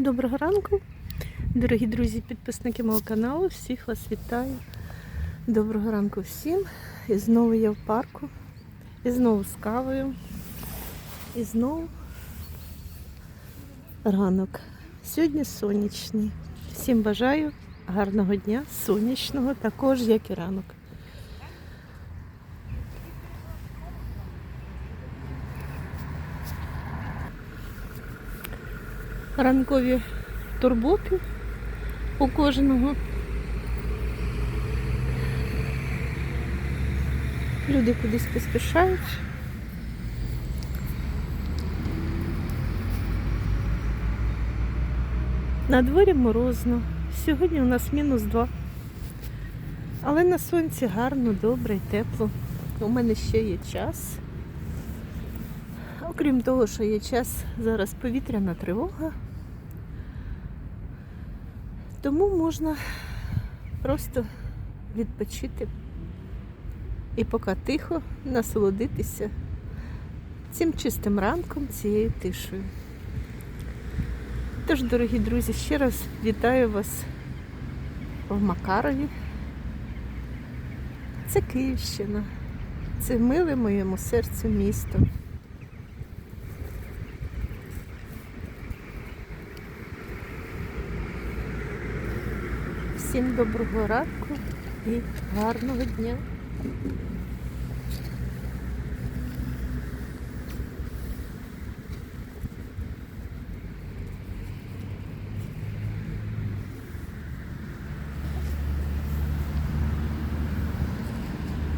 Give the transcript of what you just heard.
Доброго ранку, дорогі друзі, підписники мого каналу. Всіх вас вітаю. Доброго ранку всім. І знову я в парку. І знову з кавою. І знову ранок. Сьогодні сонячний. Всім бажаю гарного дня, сонячного, також як і ранок. Ранкові турботи у кожного. Люди кудись поспішають. На дворі морозно. Сьогодні у нас мінус 2. Але на сонці гарно, добре і тепло. У мене ще є час. Окрім того, що є час, зараз повітряна тривога. Тому можна просто відпочити і поки тихо насолодитися цим чистим ранком, цією тишею. Тож, дорогі друзі, ще раз вітаю вас в Макарові. Це Київщина. Це миле моєму серцю місто. Всім доброго ранку і гарного дня.